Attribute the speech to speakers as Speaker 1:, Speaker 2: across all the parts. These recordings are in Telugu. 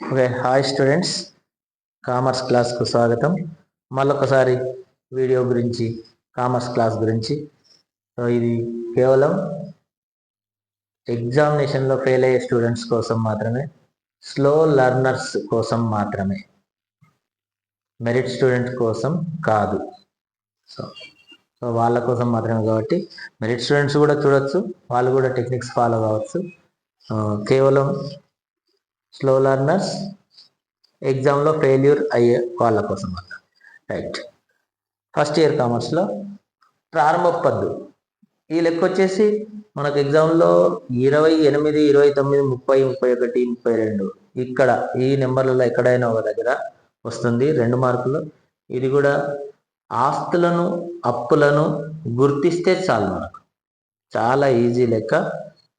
Speaker 1: ఓకే హాయ్ స్టూడెంట్స్ కామర్స్ క్లాస్కు స్వాగతం. మళ్ళొకసారి వీడియో గురించి కామర్స్ క్లాస్ గురించి. సో ఇది కేవలం ఎగ్జామినేషన్లో ఫెయిల్ అయ్యే స్టూడెంట్స్ కోసం మాత్రమే స్లో లర్నర్స్ కోసం మాత్రమే. మెరిట్ స్టూడెంట్ కోసం కాదు. సో సో వాళ్ళ కోసం మాత్రమే కాబట్టి మెరిట్ స్టూడెంట్స్ కూడా చూడొచ్చు వాళ్ళు కూడా టెక్నిక్స్ ఫాలో కావచ్చు. కేవలం స్లో లర్నర్స్ ఎగ్జామ్లో ఫెయిల్యూర్ అయ్యే వాళ్ళ కోసం మాత్రం రైట్ ఫస్ట్ ఇయర్ కామర్స్లో ప్రారంభ పద్దు. ఈ లెక్క వచ్చేసి మనకు ఎగ్జామ్లో ఇరవై ఎనిమిది ఇరవై తొమ్మిది ముప్పై ముప్పై ఒకటి ముప్పై రెండు ఇక్కడ ఈ నెంబర్లలో ఎక్కడైనా ఒక దగ్గర వస్తుంది. రెండు మార్కులు. ఇది కూడా ఆస్తులను అప్పులను గుర్తిస్తే చాలు మనకు. చాలా ఈజీ లెక్క.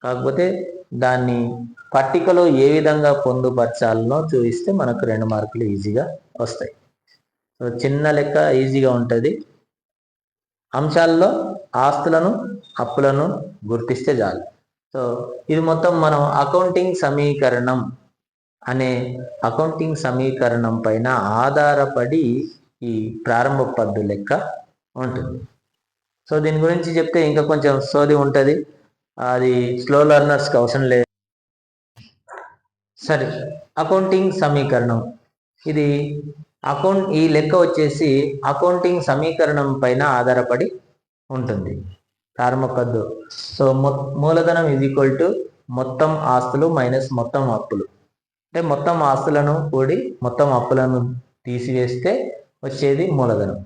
Speaker 1: కాకపోతే దాన్ని పట్టికలో ఏ విధంగా పొందుపరచాలనో చూపిస్తే మనకు రెండు మార్కులు ఈజీగా వస్తాయి. సో చిన్న లెక్క ఈజీగా ఉంటుంది. అంశాల్లో ఆస్తులను అప్పులను గుర్తిస్తే చాలు. సో ఇది మొత్తం మనం అకౌంటింగ్ సమీకరణం అనే అకౌంటింగ్ సమీకరణం పైన ఆధారపడి ఈ ప్రారంభ పద్దు లెక్క ఉంటుంది. సో దీని గురించి చెప్తే ఇంకా కొంచెం సోది ఉంటుంది. అది స్లో లర్నర్స్కి అవసరం లేదు. సరే అకౌంటింగ్ సమీకరణం. ఇది అకౌంట్ ఈ లెక్క వచ్చేసి అకౌంటింగ్ సమీకరణం పైన ఆధారపడి ఉంటుంది. ప్రారంభకద్దు సో మొ- మూలధనం ఇది ఈక్వల్ టు మొత్తం ఆస్తులు మైనస్ మొత్తం అప్పులు. అంటే మొత్తం ఆస్తులను కూడి మొత్తం అప్పులను తీసివేస్తే వచ్చేది మూలధనం.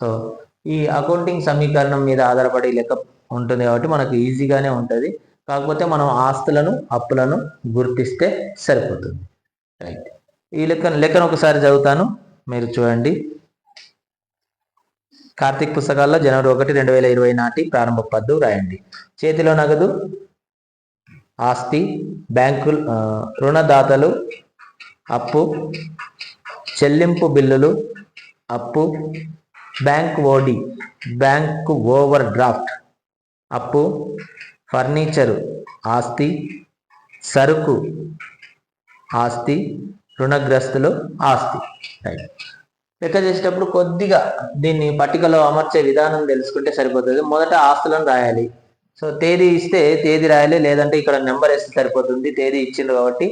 Speaker 1: సో ఈ అకౌంటింగ్ సమీకరణం మీద ఆధారపడి లెక్క ఉంటుంది కాబట్టి మనకు ఈజీగానే ఉంటుంది. కాకపోతే మనం ఆస్తులను అప్పులను గుర్తిస్తే సరిపోతుంది. రైట్ ఈ లెక్క లెక్కను ఒకసారి చదువుతాను. మీరు చూడండి. కార్తీక్ పుస్తకాల్లో జనవరి ఒకటి రెండు వేల ఇరవై నాటి ప్రారంభ పద్దు రాయండి. చేతిలో నగదు ఆస్తి బ్యాంకు రుణదాతలు అప్పు చెల్లింపు బిల్లులు అప్పు bank OD bank overdraft అప్పు ఫర్నిచరు ఆస్తి సరుకు ఆస్తి రుణగ్రస్తులు ఆస్తి. రైట్ లెక్క చేసేటప్పుడు కొద్దిగా దీన్ని పట్టికలో అమర్చే విధానం తెలుసుకుంటే సరిపోతుంది. మొదట ఆస్తులను రాయాలి. సో తేదీ ఇస్తే తేదీ రాయాలి. లేదంటే ఇక్కడ నెంబర్ వేస్తే సరిపోతుంది. తేదీ ఇచ్చిండ్రు కాబట్టి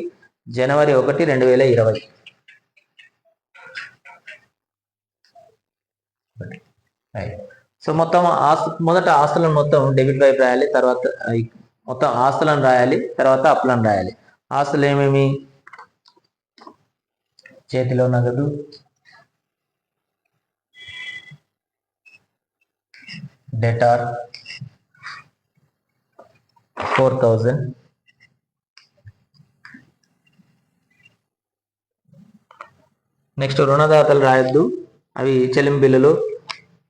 Speaker 1: జనవరి ఒకటి రెండు వేల ఇరవై. రైట్ సో మొత్తం ఆస్తు మొదట ఆస్తులను మొత్తం డెబిట్ వైపు రాయాలి తర్వాత మొత్తం ఆస్తులను రాయాలి తర్వాత అప్పులను రాయాలి. ఆస్తులు ఏమేమి? చేతిలో నగదు. డెటార్. Four thousand. నెక్స్ట్ రుణదాతలు రాయొద్దు. అవి చెల్లింపు బిల్లులు.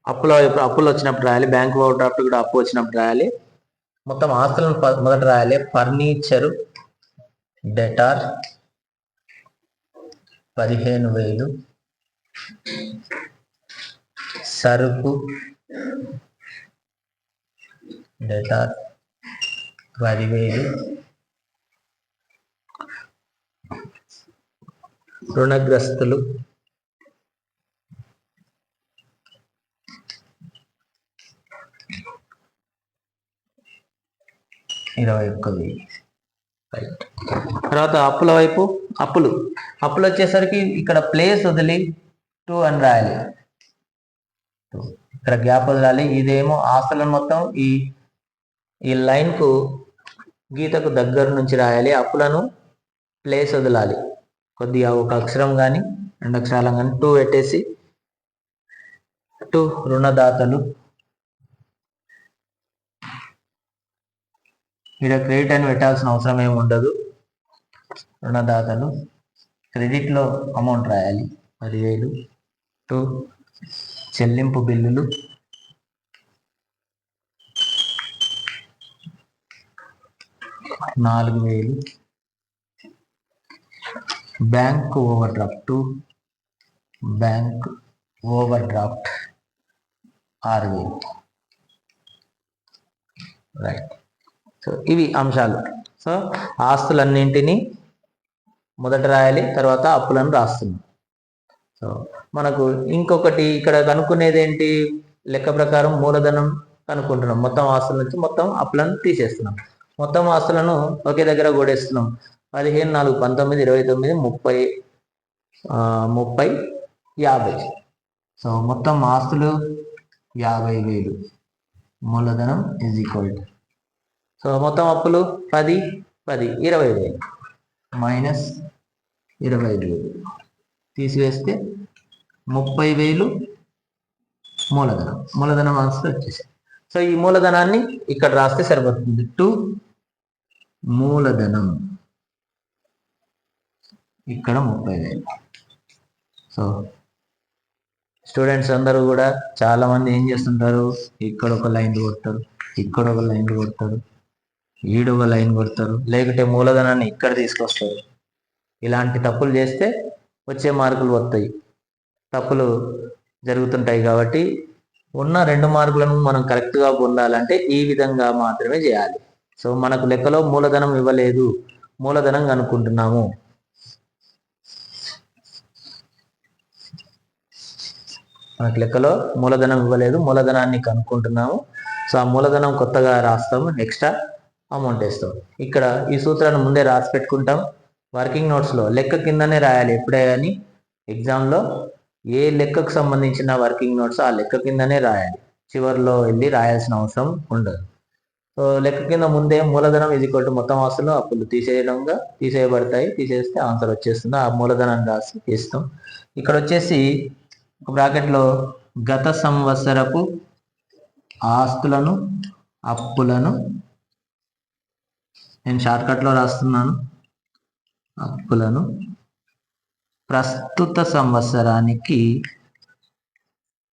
Speaker 1: అప్పులో అప్పులు వచ్చినప్పుడు రాయాలి. బ్యాంక్ ఓవర్ డ్రాఫ్ట్ కూడా అప్పు వచ్చినప్పుడు రాయాలి. మొత్తం ఆస్తులను మొదట రాయాలి. ఫర్నిచరు డెటార్ పదిహేను వేలు సరుకు డెటార్ పదివేలు రుణగ్రస్తులు ఇరవై ఒక్క వెయ్యి రైట్ తర్వాత అప్పుల వైపు అప్పులు. అప్పులు వచ్చేసరికి ఇక్కడ ప్లేస్ వదిలి టూ అని రాయాలి. ఇక్కడ గ్యాప్ వదలాలి. ఇదేమో ఆస్తులను మొత్తం ఈ ఈ లైన్కు గీతకు దగ్గర నుంచి రాయాలి. అప్పులను ప్లేస్ వదలాలి. కొద్దిగా ఒక అక్షరం కానీ రెండు అక్షరాలు కానీ టూ పెట్టేసి టూ రుణదాతలు ఇక్కడ క్రెడిట్ అని పెట్టాల్సిన అవసరం ఏమి ఉండదు. రుణదాతలు క్రెడిట్లో అమౌంట్ రాయాలి. పదివేలు టూ చెల్లింపు బిల్లులు నాలుగు వేలు. Bank overdraft bank overdraft ఆరు వేలు. రైట్. సో ఇవి అంశాలు. సో ఆస్తులన్నింటినీ మొదట రాయాలి తర్వాత అప్పులను రాస్తున్నాం. సో మనకు ఇంకొకటి ఇక్కడ కనుక్కునేది ఏంటి లెక్క ప్రకారం మూలధనం కనుక్కుంటున్నాం. మొత్తం ఆస్తుల నుంచి మొత్తం అప్పులను తీసేస్తున్నాం. మొత్తం ఆస్తులను ఒకే దగ్గర కూడేస్తున్నాం పదిహేను నాలుగు పంతొమ్మిది ఇరవై తొమ్మిది ముప్పై ముప్పై యాభై. సో మొత్తం ఆస్తులు యాభై వేలు. మూలధనం ఈజ్ ఈక్వల్ టు సో మొత్తం అప్పులు పది పది ఇరవై వేలు. మైనస్ ఇరవై వేలు. తీసివేస్తే ముప్పై వేలు మూలధనం. మూలధనం ఆన్సర్ వచ్చేసాయి సో ఈ మూలధనాన్ని ఇక్కడ రాస్తే సరిపోతుంది. టు మూలధనం. ఇక్కడ ముప్పై వేలు. సో స్టూడెంట్స్ అందరూ కూడా చాలా మంది ఏం చేస్తుంటారు? ఇక్కడ ఒక లైన్ కొడతారు ఇక్కడ ఒక లైన్ కొడతారు. ఈడవ లైన్ కొడతారు. లేకుంటే మూలధనాన్ని ఇక్కడ తీసుకొస్తారు. ఇలాంటి తప్పులు చేస్తే వచ్చే మార్కులు వస్తాయి. తప్పులు జరుగుతుంటాయి కాబట్టి ఉన్న రెండు మార్కులను మనం కరెక్ట్గా పొందాలంటే ఈ విధంగా మాత్రమే చేయాలి. సో మనకు లెక్కలో మూలధనం ఇవ్వలేదు. మూలధనం కనుక్కుంటున్నాము మనకు లెక్కలో మూలధనం ఇవ్వలేదు. మూలధనాన్ని కనుక్కుంటున్నాము. సో ఆ మూలధనం కొత్తగా రాస్తాము. నెక్స్ట్ అమౌంట్ వేస్తాం. ఇక్కడ ఈ సూత్రాన్ని ముందే రాసి పెట్టుకుంటాం. వర్కింగ్ నోట్స్లో లెక్క కిందనే రాయాలి ఎప్పుడే కానీ ఎగ్జామ్లో ఏ లెక్కకు సంబంధించిన వర్కింగ్ నోట్స్ ఆ లెక్క కిందనే రాయాలి. చివరిలో వెళ్ళి రాయాల్సిన అవసరం ఉండదు. సో లెక్క కింద ముందే మూలధనం ఇది కొట్టు మొత్తం ఆస్తులు అప్పులు తీసేయడంగా తీసేయబడతాయి. తీసేస్తే ఆన్సర్ వచ్చేస్తుంది. ఆ మూలధనాన్ని రాసి ఇస్తాం ఇక్కడ వచ్చేసి ఒక బ్రాకెట్లో గత సంవత్సరపు ఆస్తులను అప్పులను నేను షార్ట్కట్లో రాస్తున్నాను. అప్పులను. ప్రస్తుత సంవత్సరానికి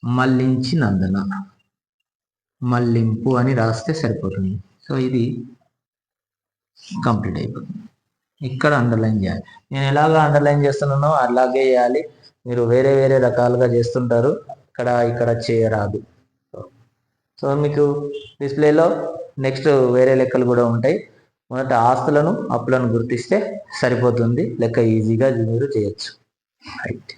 Speaker 1: మళ్ళించినందున మళ్ళింపు అని రాస్తే సరిపోతుంది. సో ఇది కంప్లీట్ అయిపోతుంది. ఇక్కడ అండర్లైన్ చేయాలి. నేను ఎలాగ అండర్లైన్ చేస్తున్నానో అలాగే చేయాలి. మీరు వేరే వేరే రకాలుగా చేస్తుంటారు. ఇక్కడ ఇక్కడ చేయరాదు సో మీకు డిస్ప్లేలో నెక్స్ట్ వేరే లెక్కలు కూడా ఉంటాయి. మొదట ఆస్తులను అప్పులను గుర్తిస్తే సరిపోతుంది. లెక్క ఈజీగా మీరు చేయొచ్చు. రైట్